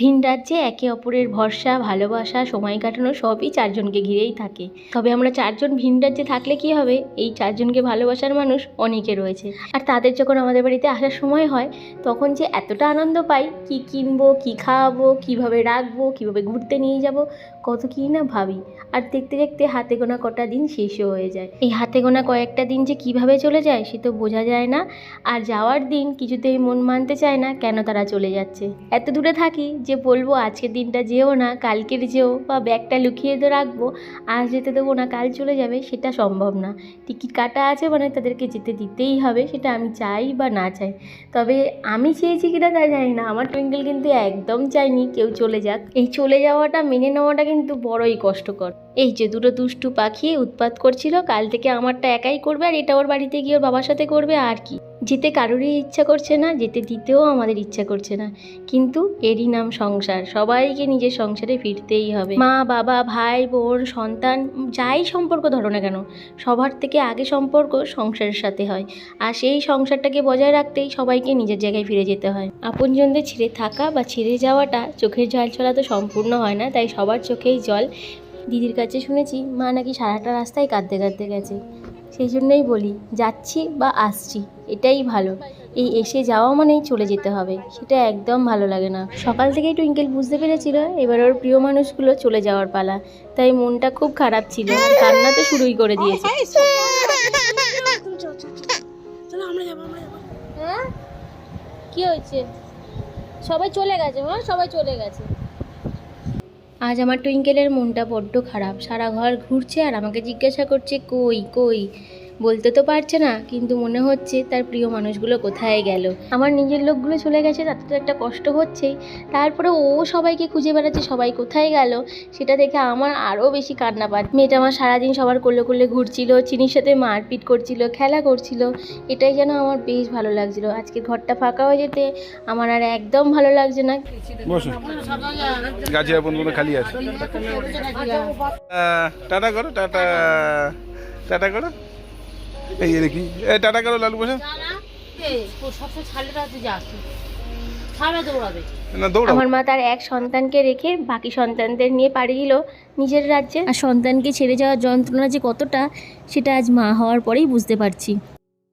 ভিন রাজ্যে একে অপরের ভরসা, ভালোবাসা, সময় কাটানো সবই চারজনকে ঘিরেই থাকে। তবে আমরা চারজন ভিন রাজ্যে থাকলে কি হবে? এই চারজনকে ভালোবাসার মানুষ অনেকে রয়েছে। আর তাদের যখন আমাদের বাড়িতে আসার সময় হয়, তখন যে এতটা আনন্দ পাই, কি কিনবো, কি খাওয়াবো, কীভাবে রাখব, কীভাবে ঘুরতে নিয়ে যাব, কত কী না ভাবি। আর দেখতে দেখতে হাতে গোনা কটা দিন শেষও হয়ে যায়। এই হাতে গোনা কয়েকটা দিন যে কীভাবে চলে যায়, সে তো বোঝা যায় না। আর যাওয়ার দিন কিছুতেই মন মানতে চায় না কেন তারা চলে যাচ্ছে। এত দূরে থাকি যে বলব, আজকের দিনটা যেও না, কালকের যেও, বা ব্যাগটা লুকিয়ে তো রাখব, আজ যেতে দেবো না, কাল চলে যাবে, সেটা সম্ভব না। টিকিট কাটা আছে মানে তাদেরকে যেতে দিতেই হবে, সেটা আমি চাই বা না চাই। তবে আমি চেয়েছি কিনা তা জানি না, আমার টুইঙ্কেল কিন্তু একদম চাইনি কেউ চলে যাক। এই চলে যাওয়াটা, মেনে নেওয়াটা কিন্তু বড়ই কষ্টকর। এই যে দুটো দুষ্টু পাখি উৎপাত করছিল, কাল থেকে আমারটা একাই করবে, আর এটা ওর বাড়িতে গিয়ে ওর বাবার সাথে করবে, আর কি। যেতে কারোরই ইচ্ছা করছে না যেতে দিতেও আমাদের ইচ্ছা করছে না। কিন্তু এরই নাম সংসার, সবাইকে নিজের সংসারে ফিরতেই হবে। মা, বাবা, ভাই, বোন, সন্তান, যাই সম্পর্ক ধরো না কেন, সবার থেকে আগে সম্পর্ক সংসারের সাথে হয়। আর সেই সংসারটাকে বজায় রাখতেই সবাইকে নিজের জায়গায় ফিরে যেতে হয়। আপনজনদের ছেড়ে থাকা বা ছেড়ে যাওয়াটা চোখের জল ছড়া তো সম্পূর্ণ হয় না, তাই সবার চোখেই জল। দিদির কাছে শুনেছি, মা নাকি সারাটা রাস্তায় কাঁদতে কাঁদতে গেছে। সেই জন্যই বলি যাচ্ছি বা আসছি এটাই ভালো। এই এসে যাওয়া মানেই চলে যেতে হবে সেটা একদম ভালো লাগে না। সকাল থেকেই টুইঙ্কেল বুঝতে পেরেছিল এবার ওর প্রিয় মানুষগুলো চলে যাওয়ার পালা। তাই মনটা খুব খারাপ ছিল আর কান্না তো শুরুই করে দিয়েছে। হ্যাঁ? কি হয়েছে? সবাই চলে গেছে হ্যাঁ? সবাই চলে গেছে। আজ আমার টুইঙ্কেলের মনটা বড্ড খারাপ। সারা ঘর ঘুরছে আর আমাকে জিজ্ঞাসা করছে, কই কই? বলতে তো পারছে না, কিন্তু মনে হচ্ছে তার প্রিয় মানুষগুলো কোথায় গেল। আমার নিজের লোকগুলো চলে গেছে, তাতে তো একটা কষ্ট হচ্ছেই। তারপরে ও সবাইকে খুঁজে বেড়াচ্ছে, সবাই কোথায় গেল, সেটা দেখে আমার আরও বেশি কান্না পাচ্ছে মেয়েটা আমার সারাদিন সবার কোলে কোলে ঘুরছিল, চিনির সাথে মারপিট করছিল, খেলা করছিল। এটাই যেন আমার বেশ ভালো লাগছিল। আজকে ঘরটা ফাঁকা হয়ে যেতে আমার আর একদম ভালো লাগছে না। খালি আছে। টাটা করো, টাটা টাটা করো। এই দেখি। এ টাটা করো লালু বসে? আমার মা তার এক সন্তানকে রেখে বাকি সন্তানদের নিয়ে পাড়ি দিল নিজের রাজ্যে। আর সন্তানকে ছেড়ে যাওয়ার যন্ত্রণা যে কতটা সেটা আজ মা হওয়ার পরেই বুঝতে পারছি।